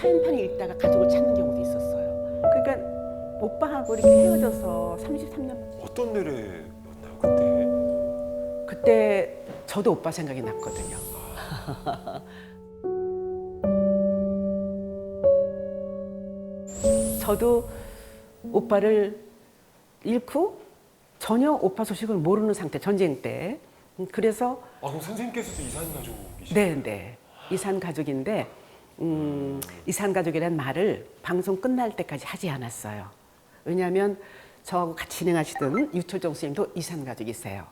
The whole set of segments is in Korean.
이 사연판을 읽다가 가족을 찾는 경우도 있었어요. 그러니까 오빠하고 이렇게 헤어져서 33년 어떤 노래였나요 그때? 그때 저도 오빠 생각이 났거든요. 저도 오빠를 잃고 전혀 오빠 소식을 모르는 상태 전쟁 때 음, 그래서 아 그럼 선생님께서도 이산 가족이시죠? 네, 네. 이산 가족인데 음, 이산 가족이라는 말을 방송 끝날 때까지 하지 않았어요. 왜냐하면 저하고 같이 진행하시던 유철정 선생님도 이산 가족이세요.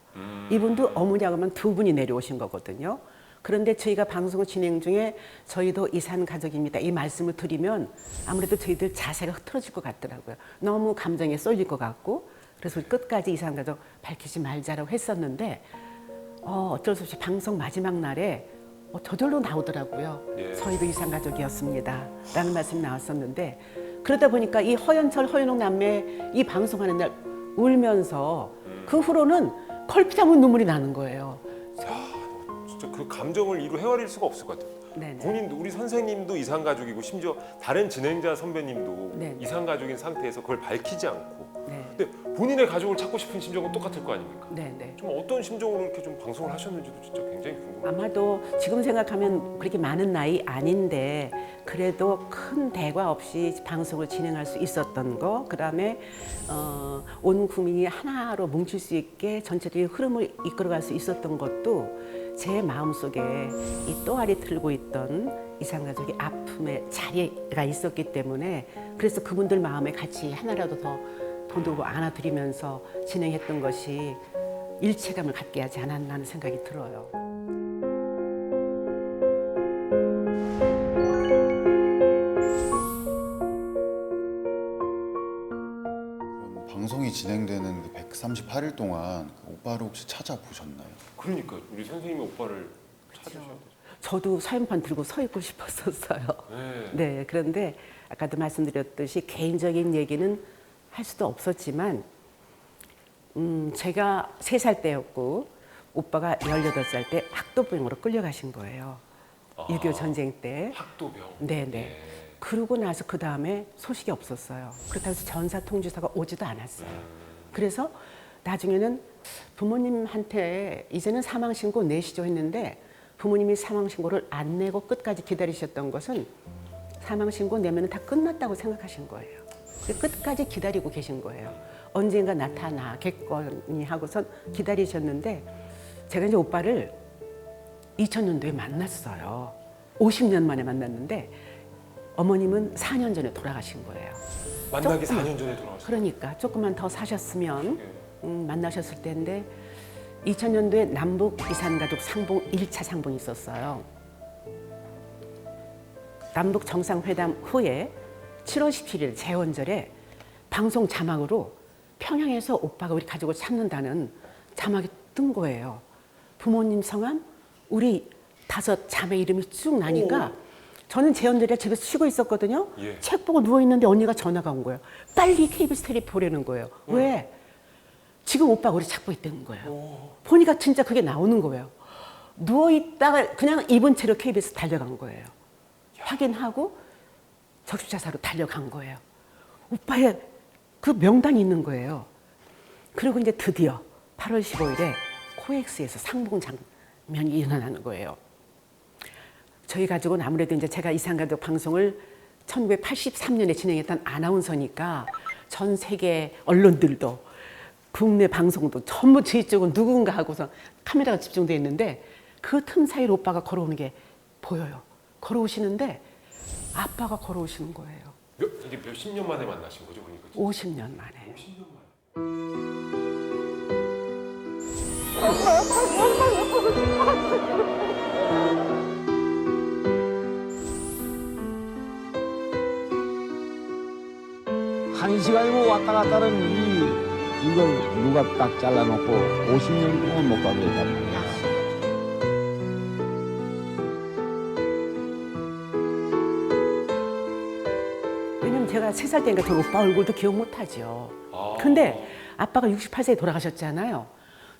이분도 어머니하고만 두 분이 내려오신 거거든요. 그런데 저희가 방송 진행 중에 저희도 이산 가족입니다. 이 말씀을 드리면 아무래도 저희들 자세가 흐트러질 것 같더라고요. 너무 감정에 쏠릴 것 같고 그래서 끝까지 이산 가족 밝히지 말자라고 했었는데 어, 어쩔 수 없이 방송 마지막 날에 어, 저절로 나오더라고요. 예. 저희도 이산 가족이었습니다. 라는 말씀이 나왔었는데 그러다 보니까 이 허연철 허연옥 남매 이 방송하는 날 울면서 그 후로는 컬피하면 눈물이 나는 거예요. 진짜 그 감정을 이루 헤아릴 수가 없을 것 같아요. 네네. 본인도 우리 선생님도 이산 가족이고 심지어 다른 진행자 선배님도 네. 이산 가족인 상태에서 그걸 밝히지 않고 본인의 가족을 찾고 싶은 심정은 똑같을 거 아닙니까? 네 네. 좀 어떤 심정으로 이렇게 좀 방송을 하셨는지도 진짜 굉장히 궁금해요. 아마도 지금 생각하면 그렇게 많은 나이 아닌데 그래도 큰 대과 없이 방송을 진행할 수 있었던 거 그다음에 어, 온 국민이 하나로 뭉칠 수 있게 전체적인 흐름을 이끌어갈 수 있었던 것도 제 마음속에 이 또아리 틀고 있던 이산가족의 아픔의 자리가 있었기 때문에 그래서 그분들 마음에 같이 하나라도 더 돈으로 안아 드리면서 진행했던 것이 일체감을 갖게 하지 않았나 하는 생각이 들어요. 그럼 방송이 진행되는 그 138일 동안 그 오빠를 혹시 찾아보셨나요? 그러니까 우리 선생님이 오빠를 찾으셔야 되죠. 저도 사연판 들고 서 있고 싶었었어요. 네. 네, 그런데 아까도 말씀드렸듯이 개인적인 얘기는 할 수도 없었지만, 음, 제가 세 살 때였고, 오빠가 18살 때 학도병으로 끌려가신 거예요. 아. 6.25 전쟁 때. 학도병. 네네. 예. 그러고 나서 그 다음에 소식이 없었어요. 그렇다고 해서 전사 통지서가 오지도 않았어요. 그래서 나중에는 부모님한테 이제는 사망 신고 내시죠 했는데 부모님이 사망 신고를 안 내고 끝까지 기다리셨던 것은 사망 신고 내면 다 끝났다고 생각하신 거예요. 그래서 끝까지 기다리고 계신 거예요. 언젠가 나타나겠거니 하고선 기다리셨는데 제가 이제 오빠를 2000년도에 만났어요. 50년 만에 만났는데 어머님은 4년 전에 돌아가신 거예요. 만나기 조금. 4년 전에 돌아가셨어요. 그러니까 조금만 더 사셨으면 예. 음, 만나셨을 텐데 2000년도에 남북 이산가족 상봉 1차 상봉이 있었어요. 남북 정상회담 후에 7월 17일 재원절에 방송 자막으로 평양에서 오빠가 우리 가족을 찾는다는 자막이 뜬 거예요. 부모님 성함, 우리 다섯 자매 이름이 쭉 나니까 저는 재원절에 집에서 쉬고 있었거든요. 예. 책 보고 누워 있는데 언니가 전화가 온 거예요. 빨리 KBS 테레비 보려는 거예요. 왜? 지금 오빠가 우리 찾고 있다는 거예요. 보니까 진짜 그게 나오는 거예요. 누워 있다가 그냥 입은 채로 KBS 달려간 거예요. 확인하고 적십자사로 달려간 거예요. 오빠의 그 명단이 있는 거예요. 그리고 이제 드디어 8월 15일에 코엑스에서 상봉 장면이 일어나는 거예요. 저희 가족은 아무래도 이제 제가 이상가족 방송을 1983년에 진행했던 아나운서니까 전 세계 언론들도 국내 방송도 전부 저희 쪽은 누군가 하고서 카메라가 집중돼 있는데 그 틈 사이로 오빠가 걸어오는 게 보여요. 걸어오시는데 아빠가 걸어오시는 거예요. 몇, 이제 몇십 년 만에 만나신 거죠, 보니까. 50년 만에. 50년 만에. 한 시간이고 뭐 왔다 갔다는 이, 이걸 누가 딱 잘라놓고 50년 동안 못 가게 했다는 3살 때니까 저 오빠 얼굴도 기억 못하죠. 아. 근데 아빠가 68세에 돌아가셨잖아요.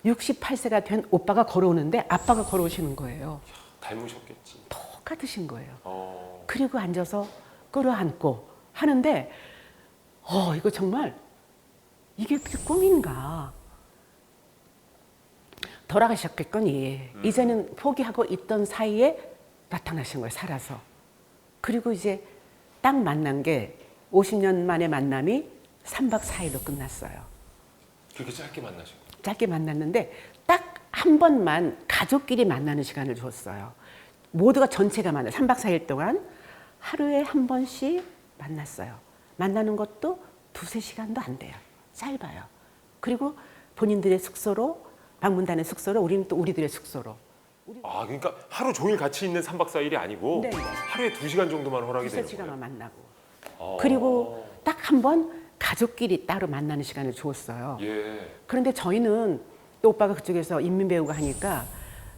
68세가 된 오빠가 걸어오는데 아빠가 걸어오시는 거예요. 닮으셨겠지. 똑같으신 거예요. 어. 그리고 앉아서 끌어안고 하는데 어 이거 정말 이게 꿈인가. 돌아가셨겠거니 음. 이제는 포기하고 있던 사이에 나타나신 거예요 살아서 그리고 이제 딱 만난 게 50년 만의 만남이 3박 4일로 끝났어요 그렇게 짧게 만나신 거예요. 짧게 만났는데 딱 한 번만 가족끼리 만나는 시간을 줬어요. 모두가 전체가 만나 3박 4일 동안 하루에 한 번씩 만났어요. 만나는 것도 두세 시간도 안 돼요. 짧아요. 그리고 본인들의 숙소로 방문단의 숙소로 우리는 또 우리들의 숙소로 아, 그러니까 하루 종일 같이 있는 3박 4일이 아니고 네, 네. 하루에 2시간 정도만 허락이 되는 시간만 거예요. 만나고 어. 그리고 딱 한 번 가족끼리 따로 만나는 시간을 주었어요. 예. 그런데 저희는 또 오빠가 그쪽에서 인민배우가 하니까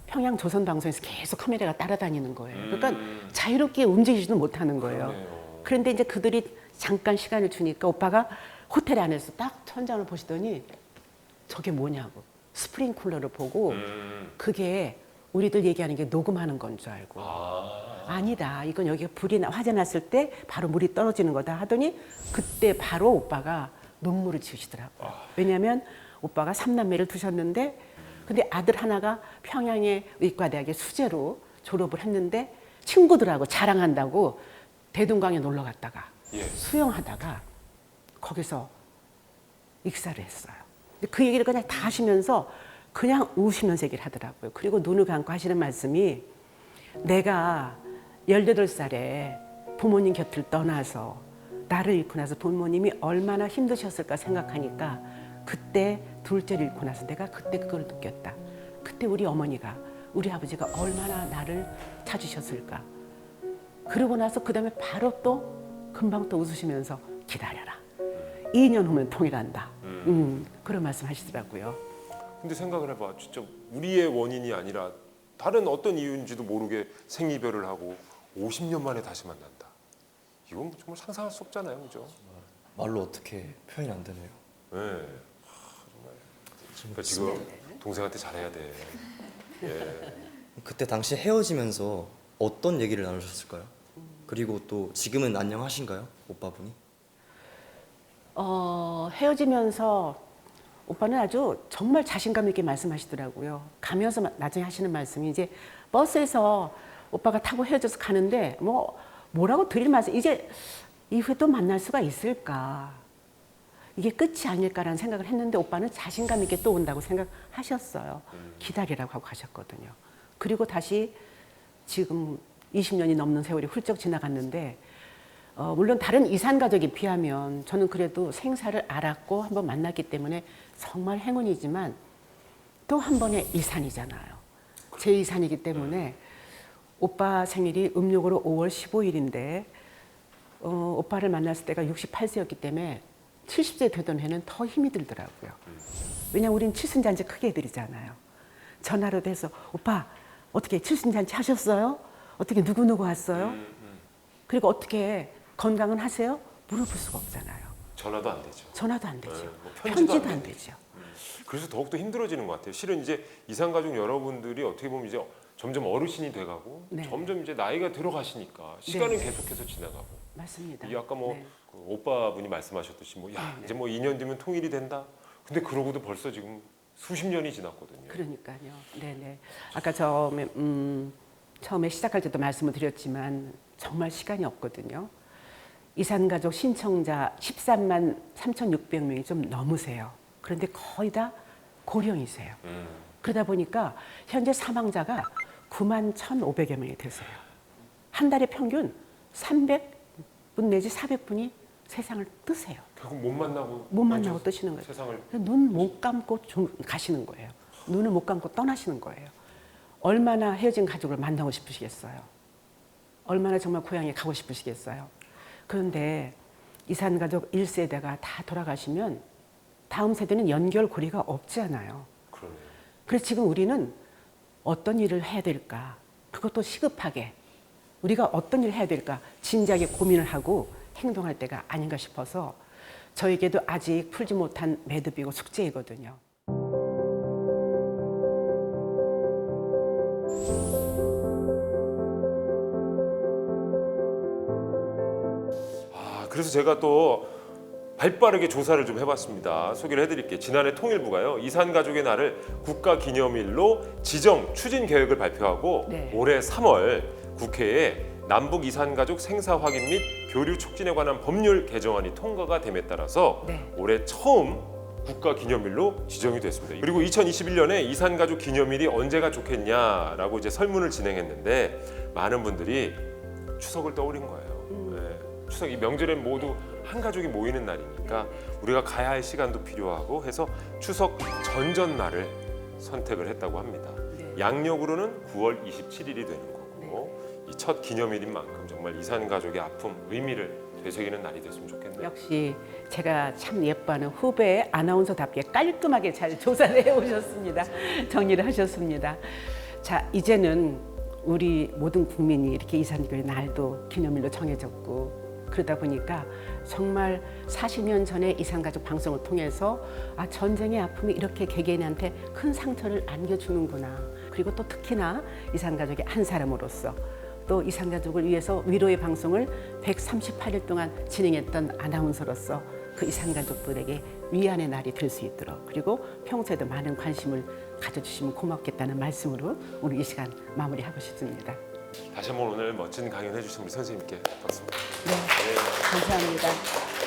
평양 조선방송에서 계속 카메라가 따라다니는 거예요. 그러니까 음. 자유롭게 움직이지도 못하는 거예요. 그러네요. 그런데 이제 그들이 잠깐 시간을 주니까 오빠가 호텔 안에서 딱 천장을 보시더니 저게 뭐냐고 스프링쿨러를 보고 음. 그게 우리들 얘기하는 게 녹음하는 건 줄 알고 아. 아니다. 이건 여기 불이 나- 화재 났을 때 바로 물이 떨어지는 거다 하더니 그때 바로 오빠가 눈물을 지으시더라고 요. 왜냐하면 오빠가 삼남매를 두셨는데 근데 아들 하나가 평양의 의과대학의 수재로 졸업을 했는데 친구들하고 자랑한다고 대동강에 놀러 갔다가 예. 수영하다가 거기서 익사를 했어요. 근데 그 얘기를 그냥 다 하시면서 그냥 우시면서 얘기를 하더라고요. 그리고 눈을 감고 하시는 말씀이 내가 18살에 부모님 곁을 떠나서 나를 잃고 나서 부모님이 얼마나 힘드셨을까 생각하니까 그때 둘째를 잃고 나서 내가 그때 그걸 느꼈다. 그때 우리 어머니가 우리 아버지가 얼마나 나를 찾으셨을까. 그러고 나서 그 다음에 바로 또 금방 또 웃으시면서 기다려라. 2년 후면 통일한다. 음, 그런 말씀 하시더라고요. 근데 생각을 해봐. 진짜 우리의 원인이 아니라 다른 어떤 이유인지도 모르게 생이별을 하고 50년 만에 다시 만난다. 이건 뭐 정말 상상할 수 없잖아요, 그죠? 말로 어떻게 표현이 안 되네요. 네. 하, 정말. 그러니까 지금 동생한테 잘해야 돼. 예. 그때 당시 헤어지면서 어떤 얘기를 나누셨을까요? 그리고 또 지금은 안녕하신가요? 오빠분이? 어, 헤어지면서 오빠는 아주 정말 자신감 있게 말씀하시더라고요. 가면서 마- 나중에 하시는 말씀이 이제 버스에서 오빠가 타고 헤어져서 가는데 뭐 뭐라고 드릴 말씀 이제 이후에 또 만날 수가 있을까? 이게 끝이 아닐까라는 생각을 했는데 오빠는 자신감 있게 또 온다고 생각하셨어요. 기다리라고 하고 가셨거든요. 그리고 다시 지금 20년이 넘는 세월이 훌쩍 지나갔는데 어, 물론 다른 이산 가족에 비하면 저는 그래도 생사를 알았고 한번 만났기 때문에 정말 행운이지만 또 한 번의 이산이잖아요. 제 이산이기 때문에 오빠 생일이 음력으로 5월 15일인데 어, 오빠를 만났을 때가 68세였기 때문에 70세 되던 해는 더 힘이 들더라고요. 왜냐면 우린 칠순잔치 크게 해드리잖아요. 전화로 돼서 오빠 어떻게 칠순잔치 하셨어요? 어떻게 누구누구 왔어요? 그리고 어떻게 건강은 하세요? 물어볼 수가 없잖아요. 전화도 안 되죠. 전화도 안 되죠. 네, 뭐 편지도 안안 되죠. 되죠. 그래서 더욱더 힘들어지는 것 같아요. 실은 이제 이산가족 여러분들이 어떻게 보면 이제 점점 어르신이 돼가고 네. 점점 이제 나이가 들어가시니까 시간은 계속해서 지나가고 맞습니다. 이 아까 뭐 네. 그 오빠 분이 말씀하셨듯이 뭐야 이제 뭐 2년 뒤면 통일이 된다. 근데 그러고도 벌써 지금 수십 년이 지났거든요. 그러니까요. 네네. 아까 처음에 음, 처음에 시작할 때도 말씀을 드렸지만 정말 시간이 없거든요. 이산가족 신청자 13만 3,600명이 좀 넘으세요. 그런데 거의 다 고령이세요. 음. 그러다 보니까 현재 사망자가 9만 1,500여 명이 되세요. 한 달에 평균 300분 내지 400분이 세상을 뜨세요. 결국 못 만나고 못 만나고 뜨시는 거예요. 세상을 눈 못 감고 좀 가시는 거예요. 눈을 못 감고 떠나시는 거예요. 얼마나 헤어진 가족을 만나고 싶으시겠어요. 얼마나 정말 고향에 가고 싶으시겠어요. 그런데 이산 가족 1세대가 다 돌아가시면 다음 세대는 연결고리가 없잖아요. 그러네요. 그래서 지금 우리는 어떤 일을 해야 될까? 그것도 시급하게 우리가 어떤 일을 해야 될까? 진지하게 고민을 하고 행동할 때가 아닌가 싶어서 저에게도 아직 풀지 못한 매듭이고 숙제이거든요. 아, 그래서 제가 또 발빠르게 조사를 좀 해봤습니다. 소개를 해드릴게요. 지난해 통일부가요 이산 가족의 날을 국가 기념일로 지정 추진 계획을 발표하고 네. 올해 3월 국회에 남북 이산 가족 생사 확인 및 교류 촉진에 관한 법률 개정안이 통과가 됨에 따라서 네. 올해 처음 국가 기념일로 지정이 됐습니다. 그리고 2021년에 이산 가족 기념일이 언제가 좋겠냐라고 이제 설문을 진행했는데 많은 분들이 추석을 떠올린 거예요. 네. 추석 이 명절엔 모두 한 가족이 모이는 날이니까 우리가 가야 할 시간도 필요하고 해서 추석 전전날을 선택을 했다고 합니다. 네. 양력으로는 9월 27일이 되는 거고 이 첫 기념일인 만큼 정말 이산 가족의 아픔, 의미를 되새기는 날이 됐으면 좋겠네요. 역시 제가 참 예뻐하는 후배 아나운서답게 깔끔하게 잘 조사를 해오셨습니다. 정리를 하셨습니다. 자, 이제는 우리 모든 국민이 이렇게 이산교회 날도 기념일로 정해졌고 그러다 보니까 정말 40년 전에 이산가족 방송을 통해서 아, 전쟁의 아픔이 이렇게 개개인한테 큰 상처를 안겨주는구나. 그리고 또 특히나 이산가족의 한 사람으로서 또 이산가족을 위해서 위로의 방송을 138일 동안 진행했던 아나운서로서 그 이산가족들에게 위안의 날이 될 수 있도록 그리고 평소에도 많은 관심을 가져주시면 고맙겠다는 말씀으로 오늘 이 시간 마무리하고 싶습니다. 다시 한번 오늘 멋진 강연 해 주신 우리 선생님께 박수. 네, 감사합니다.